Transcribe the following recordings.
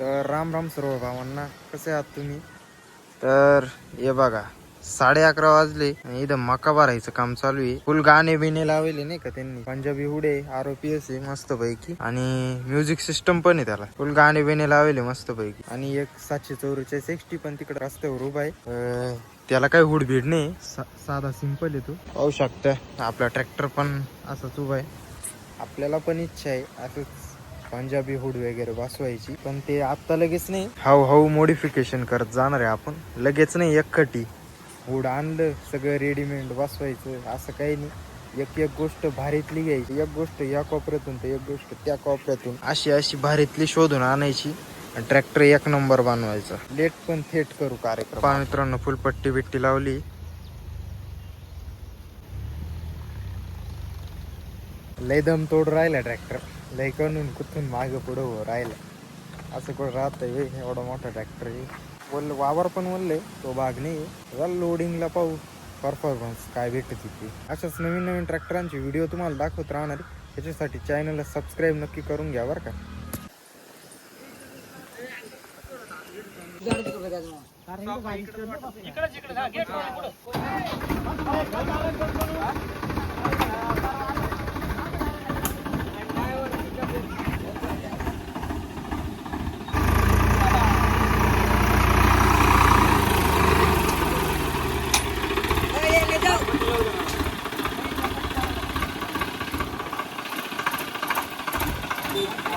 तर राम राम सर्व भावांना. कसे आहात तुम्ही? तर हे बघा साडे अकरा वाजले आणि इथं मका भरायचं काम चालू आहे. फुल गाणे बिणे लावले नाही का त्यांनी. पंजाबी हुडे आरोपी असे एस मस्त पैकी आणि म्युझिक सिस्टम पण आहे त्याला. फुल गाणे बिणे लावले मस्त पैकी आणि एक सातशे चौवेचाळीस एक्सटी पण तिकडे रस्त्यावर उभा आहे. त्याला काही हुड भीड नाही. सा- साधा सिंपल आहे तो. पाहू शकता आपला ट्रॅक्टर पण असाच उभा आहे. आपल्याला पण इच्छा आहे असंच पंजाबी हुड वगैरे बसवायची पण ते आता लगेच नाही. हाऊ हाऊ मॉडिफिकेशन करत जाणार आहे आपण. लगेच नाही एकखटी. हुड आणलं सगळं रेडीमेड बसवायचं असं काही नाही. एक एक गोष्ट भारीतली घ्यायची. एक गोष्ट या कोपऱ्यातून तर एक गोष्ट त्या कोपऱ्यातून. अशी अशी भारीतली शोधून आणायची ट्रॅक्टर एक नंबर बनवायचा. लेट पण थेट करू कार्यक्रम. मित्रांनो फुलपट्टी बिट्टी लावली. लय दम तोड राहिला ट्रॅक्टर लय कणून कुठून माग पुढं हो राहिला. असं कुठं राहत एवढा मोठा ट्रॅक्टर आहे. बोल वावर पण बोलले तो भाग नाही चल लोडिंगला पाहू परफॉर्मन्स काय भेटत तिथे. अशाच नवीन नवीन ट्रॅक्टरांचे व्हिडिओ तुम्हाला दाखवत राहणार आहे. त्याच्यासाठी चॅनलला सबस्क्राईब नक्की करून घ्या बरं का. तर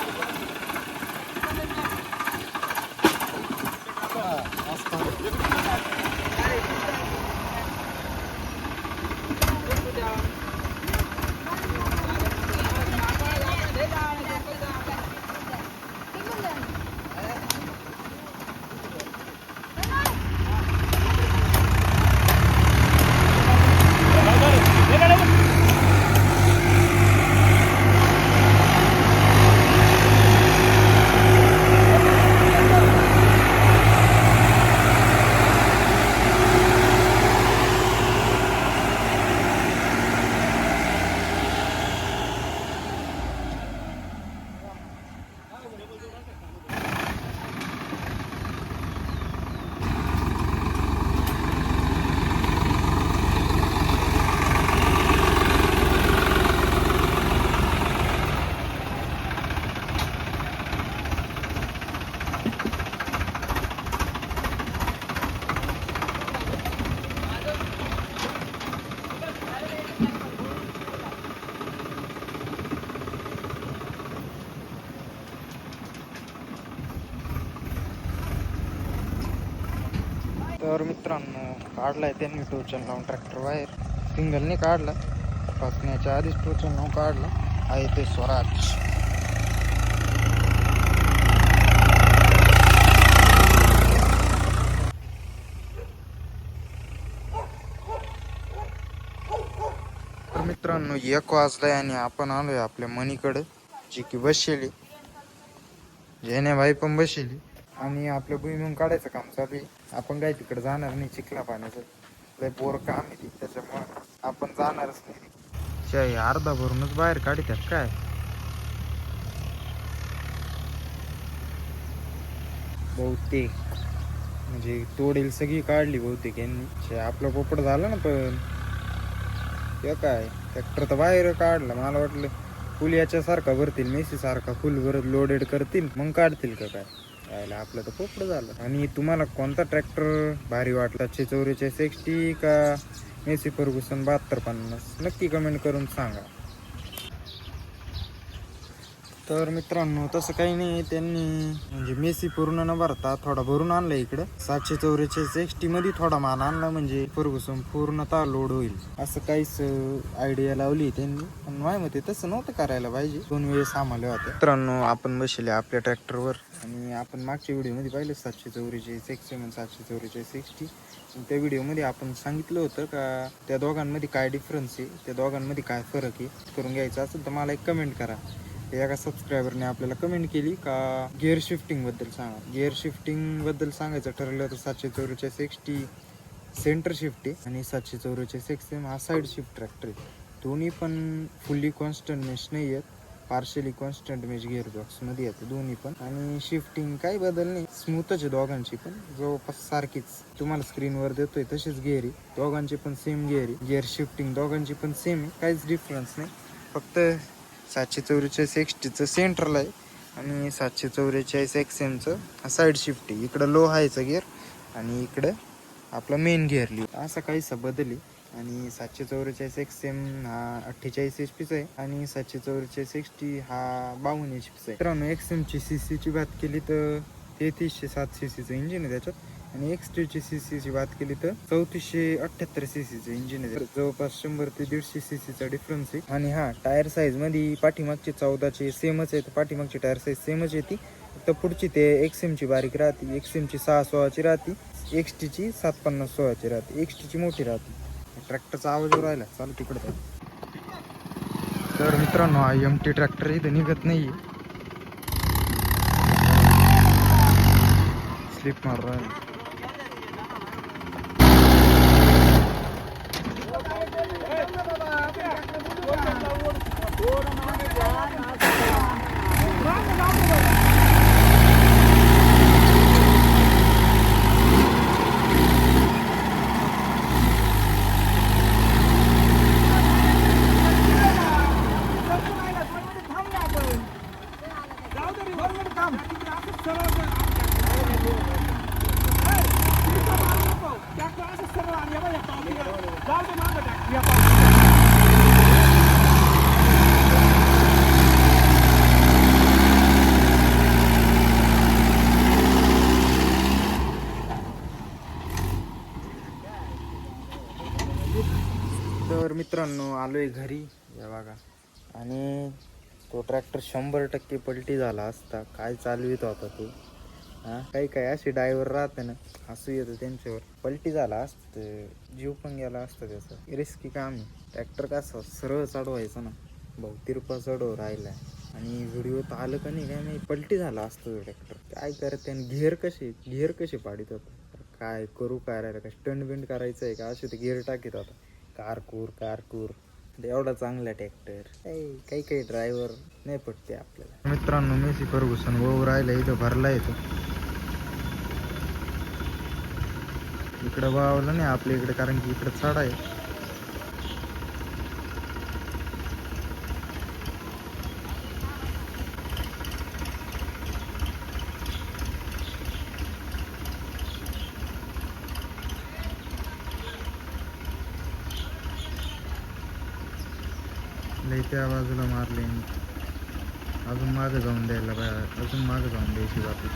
मित्रांनो काढलाय त्यांनी टोचन लावून ट्रॅक्टर बाहेर. सिंगलने काढला. फसण्याच्या आधीच टोचन लावून काढला. आहे ते स्वराज. तर मित्रांनो एक वाजलाय आणि आपण आलोय आपल्या मनीकडे जी की बसलेली. जेने भाई पण बसेली आणि आपलं भुईमुंग काढायचं काम चालू आहे. आपण काय तिकडे जाणार नाही चिखला पाण्याचं. लय बोर काम आहे त्याच्यामुळं आपण जाणारच नाही. शाही अर्धा भरूनच बाहेर काढतात काय? बहुतेक. म्हणजे तोडेल सगळी काढली बहुतेक यांनी. आपलं पोपट झालं ना पण. ते काय? ट्रॅक्टर तर बाहेर काढला मला वाटलं. फुल याच्यासारखा भरतील मेसी सारखा फुल भरत लोडेड करतील मग काढतील का काय? यायला आपलं तर पोपड झालं. आणि तुम्हाला कोणता ट्रॅक्टर भारी वाटला? छे चौवेचाळीस एक्सटी का मेसी फर्गुसन बहात्तर पन्नास? नक्की कमेंट करून सांगा. तर मित्रांनो तसं काही नाही त्यांनी म्हणजे मेसी पूर्ण न भरता थोडा भरून आणला इकडं. सातशे चौवेचाळीस एसटी मध्ये थोडा माल आणला म्हणजे फर्गुसन पूर्णतः लोड होईल. असं काहीच आयडिया लावली त्यांनी. पण माहिती मते तसं नव्हतं करायला पाहिजे. दोन वेळेस आम्हाला होत्या. मित्रांनो आपण बसले आपल्या ट्रॅक्टरवर आणि आपण मागच्या व्हिडिओमध्ये पाहिलं सातशे चौवेचाळीस एक्स सेवन सातशे चौवेचाळीस एक्सटी त्या व्हिडिओमध्ये आपण सांगितलं होतं का त्या दोघांमध्ये काय डिफरन्स आहे? त्या दोघांमध्ये काय फरक आहे? करून घ्यायचा असेल तर मला एक कमेंट करा. एका सबस्क्रायबरने आपल्याला कमेंट केली का गिअर शिफ्टिंगबद्दल सांगा. गिअर शिफ्टिंगबद्दल सांगायचं ठरलं तर सातशे चौरेचाळीस एक्सटी सेंटर शिफ्ट आहे आणि सातशे चौरेचाळीस एक्स एम हा साईड शिफ्ट ट्रॅक्टर आहे. दोन्ही पण फुल्ली कॉन्स्टंटनेस नाही आहेत. पार्शली कॉन्स्टंट मेज गिअर बॉक्समध्ये येतं दोन्ही पण. आणि शिफ्टिंग काही बदल नाही. स्मूथच आहे दोघांची पण. जवळपास सारखीच. तुम्हाला स्क्रीनवर देतोय तशीच गिअरी दोघांची पण सेम गिअरी गिअर शिफ्टिंग दोघांची पण सेम आहे. काहीच डिफरन्स नाही. फक्त सातशे चौवेचाळीस एक्सटीचं सेंट्रल आहे आणि सातशे चौवेचाळीस एक्स एमचं साईड शिफ्ट आहे. इकडं लो हायचं गिअर आणि इकडं आपला मेन गिअर लिहू असा काहीसा बदल आणि सातशे चौवेचाळीस एक्स एम हा अठ्ठेचाळीस एच पीचा आहे आणि सातशे चौवेचाळीस एक्स टी हा बावन्न एच पीचा आहे. मित्रांनो एक्स एमची सी सीची बात केली तर तेहतीसशे सात सी सीचं इंजिन आहे त्याच्यात. आणि एक्स टीची सी सीची बात केली तर चौतीसशे अठ्ठ्याहत्तर सी सीचं इंजिन आहे. जवळपास शंभर ते दीडशे सी सीचा डिफरन्स आहे. आणि हा टायर साईजमध्ये पाठीमागचे चौदाचे सेमच आहेत पाठीमागची टायर साईज सेमच येते फक्त पुढची ते एक्स एमची बारीक राहते. एक्स एमची सहा सोळाची राहते. एक्स टीची सात पन्नास सोळाची राहते. एक्स टीची मोठी राहते. ट्रॅक्टरचा आवाज राहिला. चालू तिकडे तर मित्रांनो हा एम टी ट्रॅक्टर इथं निघत नाही स्लिप मार राहिला. तर मित्रांनो आलो आहे घरी या बघा. आणि तो ट्रॅक्टर शंभर टक्के पलटी झाला असता. काय चालवित होता तो हा? काही काही असे ड्रायव्हर राहते ना हसू येतं त्यांच्यावर. पलटी झाला असतं जीव पण गेला असतं त्याचा. रिस्की काम आहे. ट्रॅक्टर कसं सरळ चढवायचं ना. भाऊ तिरपा चढव राहिला. आणि व्हिडिओ तर आलं का नाही काय नाही पलटी झाला असतो ट्रॅक्टर काय करते आणि घेर कसे घेर कसे पाडित होतं? काय करू काय? राहिलं का स्टंट बिंट करायचं आहे का? असे ते गिअर टाकीत आता कारकूर कारकूर. एवढा चांगला ट्रॅक्टर काही काही ड्रायव्हर नाही पटते आपल्याला. मित्रांनो मेसी फर्गुसन ओव्हर राहिला इथं भरला येतो इकडं वावलं नाही आपल्या इकडे कारण की इकडं चढ आहे लई त्या बाजूला मारले. अजून मागं जाऊन द्यायला बा अजून मागं जाऊन द्यायची बाकी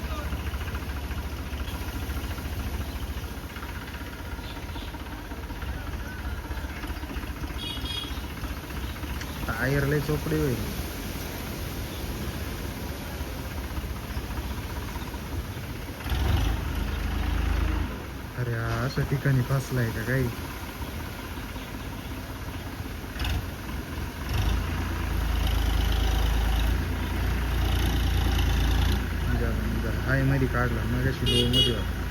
टायर लय चोपडी होईल. अरे अशा ठिकाणी फसलाय का काही? निघाला हायमध्ये काढला मग अशी लो मध्ये होता.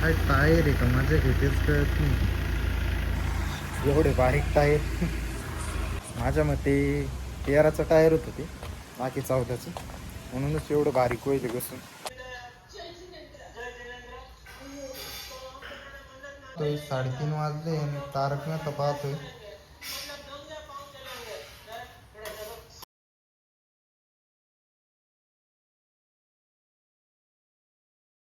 काय टायर आहे का? माझ्या घेतेच कळत नाही. एवढे बारीक टायर. माझ्या मते तेराचं टायर होतं ते बाकी चौदाचं. म्हणूनच एवढं बारीक होईल कसं साडेतीन वाजले आणि तारक मेहता पाहतोय.